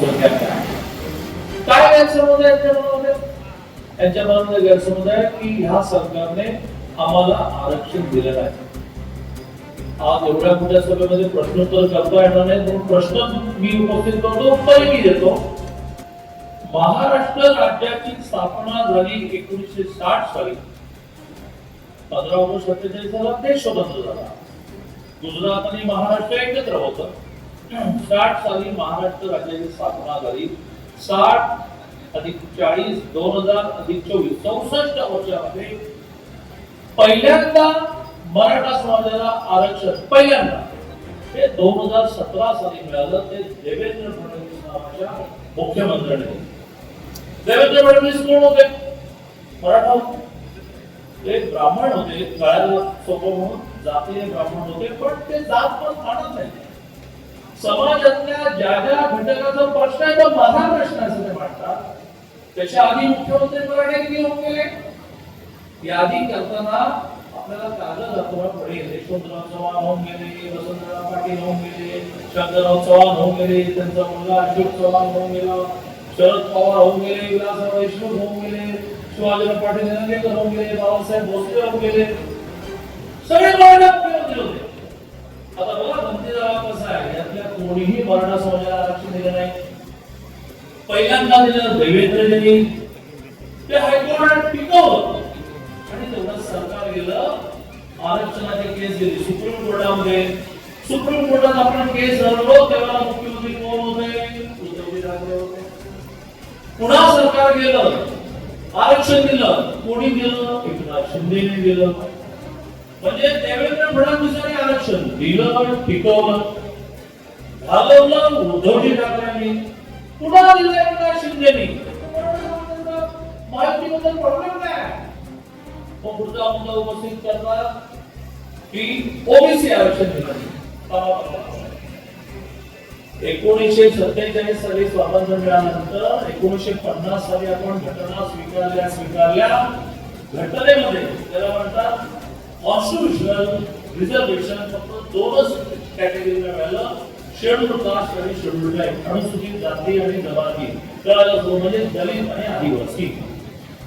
काय गैरसमज आहे यांच्या मनामध्ये गैरसमज आहे की ह्या सरकारने आम्हाला आरक्षण दिलं नाही. आज एवढ्या मोठ्या सभेमध्ये प्रश्नोत्तर करता येणार नाही म्हणून प्रश्न मी उपस्थित करतो उत्तरही मी देतो. महाराष्ट्र राज्याची स्थापना झाली एकोणीसशे साठ साली. पंधरा ऑगस्ट सत्तेचाळीसाला देश स्वतंत्र झाला. गुजरात आणि महाराष्ट्र एकत्र होत. साठ साली महाराष्ट्र राज्याची स्थापना झाली. साठ अधिक चाळीस दोन हजार अधिक चोवीस चौसष्ट वर्षामध्ये पहिल्यांदा मराठा समाजाला आरक्षण पहिल्यांदा. हे दोन हजार सतरा साली मिळालं ते देवेंद्र फडणवीस नावाच्या मुख्यमंत्र्यांनी. देवेंद्र फडणवीस कोण होते? मराठा होते. ते ब्राह्मण होते कळायला सोपं म्हणून जातीय ब्राह्मण होते पण ते जात पण मानत नाही समाजातल्या ज्या ज्या घटकाचा प्रश्न आहे तो माझा प्रश्न असं ते मांडतात. त्याचे आधी मुख्यमंत्री मराठे किती होऊन गेले. यादी करताना आपल्याला कागद दाखवा पडेल. यशवंतराव चव्हाण होऊन गेले वसंतराव पाटील होऊन गेले शंकरराव चव्हाण होऊन गेले त्यांचा मुलगा अशोक चव्हाण होऊन गेला शरद पवार होऊन गेले विलासराव देशमुख होऊन गेले शिवाजीराव पाटील निलंगेकर होऊन गेले बाबासाहेब भोसले होऊन गेले. सगळे मराठा समाजाला आरक्षण दिलं नाही. पहिल्यांदा दिलं देवेंद्रजींनी ते हायकोर्टात टिकवलं. आणि तेवढं सरकार गेलं. आरक्षणाची केस गेली. सुप्रीम कोर्टामध्ये. सुप्रीम कोर्टात आपण केस हरलो तेव्हा मुख्यमंत्री कोण होते? उद्धवजी ठाकरे होते. पुन्हा सरकार गेलं. आरक्षण दिलं. कोणी दिलं एकनाथ शिंदेने दिलं म्हणजे देवेंद्र फडणवीसांनी आरक्षण दिलं टिकवलं. भागवलं उद्धवजी ठाकरेंनी पुन्हा दिलं एकनाथ शिंदेनी. माहितीबद्दल प्रॉब्लेम काय मग पुढचा मुद्दा उपस्थित करतात की ओबीसी आरक्षण दिलं एकोणीसशे सत्तेचाळीस साली स्वातंत्र्य मिळाल्यानंतर एकोणीसशे पन्नास साली आपण घटना स्वीकारल्या स्वीकारल्या. घटनेमध्ये त्याला म्हणतात कॉन्स्टिट्युशनल रिझर्वेशन फक्त दोनच कॅटेगरीला मिळालं. शेड्यूल कास्ट आणि शेड्यूल ट्राईब अनुसूचित जाती आणि जमाती कळालं तो म्हणजे दलित आणि आदिवासी.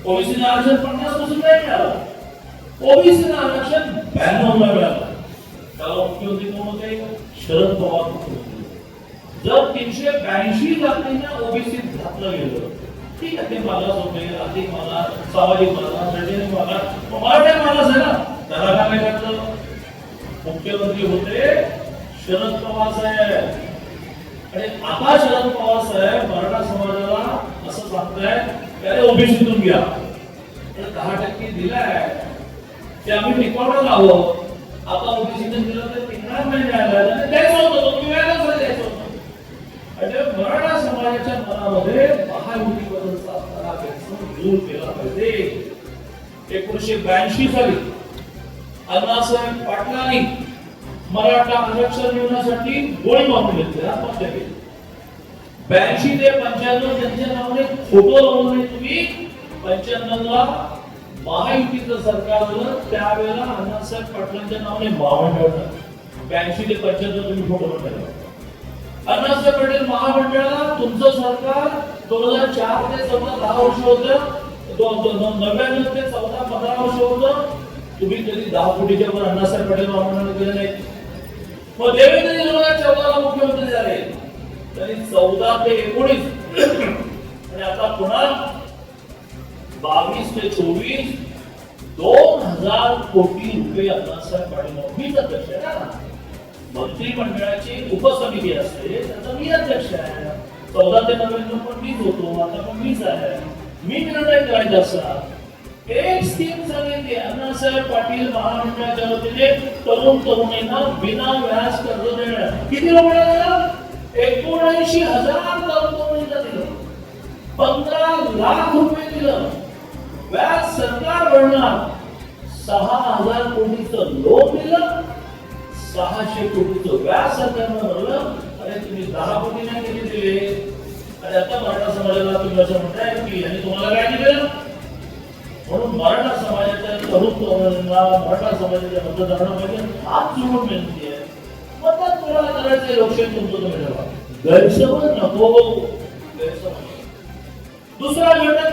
ओबीसी आरक्षण पन्नासपासून नाही मिळालं. ओबीसी आरक्षण ब्याण्णव ला मिळालं. त्याला मुख्यमंत्री कोण होते? शरद पवार मुख्यमंत्री जर तीनशे ब्याऐंशी जातींना ओबीसीत घातलं गेलं ठीक आहे ते मागास होते आर्थिक मागास सामाजिक मागास शैक्षणिक मागास मराठा मागास आहे ना. त्याला काय घातलं? मुख्यमंत्री होते शरद पवार साहेब. आणि आता शरद पवार साहेब मराठा समाजाला असं सांगताय त्याला ओबीसीतून घ्या. दहा टक्के दिलाय. ते आम्ही टिकवणार आहोत आता ओबीसीतून दिलं तर टिकणार नाही न्यायालयाला द्यायचं होतं तुम्ही व्याजाच द्यायचं होतं. म्हणजे मराठा समाजाच्या मनामध्ये महायुतीबद्दलचा असणारा गैरसमज दूर केला पाहिजे. एकोणीसशे ब्याऐंशी साली अण्णासाहेब पाटलांनी मराठा आरक्षण मिळवण्यासाठी गोळी मारून घेतले आत्महत्या केली ब्याऐंशी ते पंच्याण्णव त्यांच्या नावाने फोटो लावून तुम्ही. पंच्याण्णवला महायुतीचं सरकार आलं त्यावेळेला अण्णासाहेब पाटलांच्या नावाने महामंडळ ब्याऐंशी ते पंच्याण्णव तुम्ही फोटो ठेवा. अण्णासाहेब पटेल महामंडळाला तुमचं सरकार दोन हजार चार ते चौदा दहा वर्ष होतं. नव्याण्णव ते चौदा पंधरा वर्ष होतं. तुम्ही कधी दहा कोटीच्या वर अण्णासाहेब पटेल महामंडळ केलं नाही. मग देवेंद्र दोन चौदाला मुख्यमंत्री झाले. तरी चौदा ते एकोणीस. आणि आता पुन्हा बावीस ते चोवीस दोन हजार कोटी रुपये अण्णासाहेब पाटील मीच अध्यक्ष आहे ना. मंत्रिमंडळाची उपसमिती असते त्याचा मी अध्यक्ष आहे. चौदा ते नोव्हेंबर पण मीच होतो आता पण मीच आहे. मी निर्णय करायचा असा. एक स्कीम सांगितली अण्णासाहेब पाटील महामंडळाच्या वतीने तरुण तरुणींना विना व्याज कर्ज देणं किती लोकांना एकोणऐंशी हजार तरुण तरुणींना दिलं. पंधरा लाख रुपये दिलं. व्याज सरकार भरणार. सहा हजार कोटीचं लोन दिलं. सहाशे कोटीचं व्याज सरकारनं भरलं. अरे तुम्ही दहा कोटी नाही किती दिले? आणि आता मराठा समाजाला तुम्ही असं म्हणताय की यांनी तुम्हाला काय दिलं? म्हणून मराठा समाजाच्या तरुण तरुणांना मराठा समाजाच्या मतदारांमध्ये हात जोडून विनंती आहे. मतदान कोणाला करायचं लोकशाही तुमचं तुम्ही ठरवा गैरसमज नको हो. गैरसमज. दुसरा घटक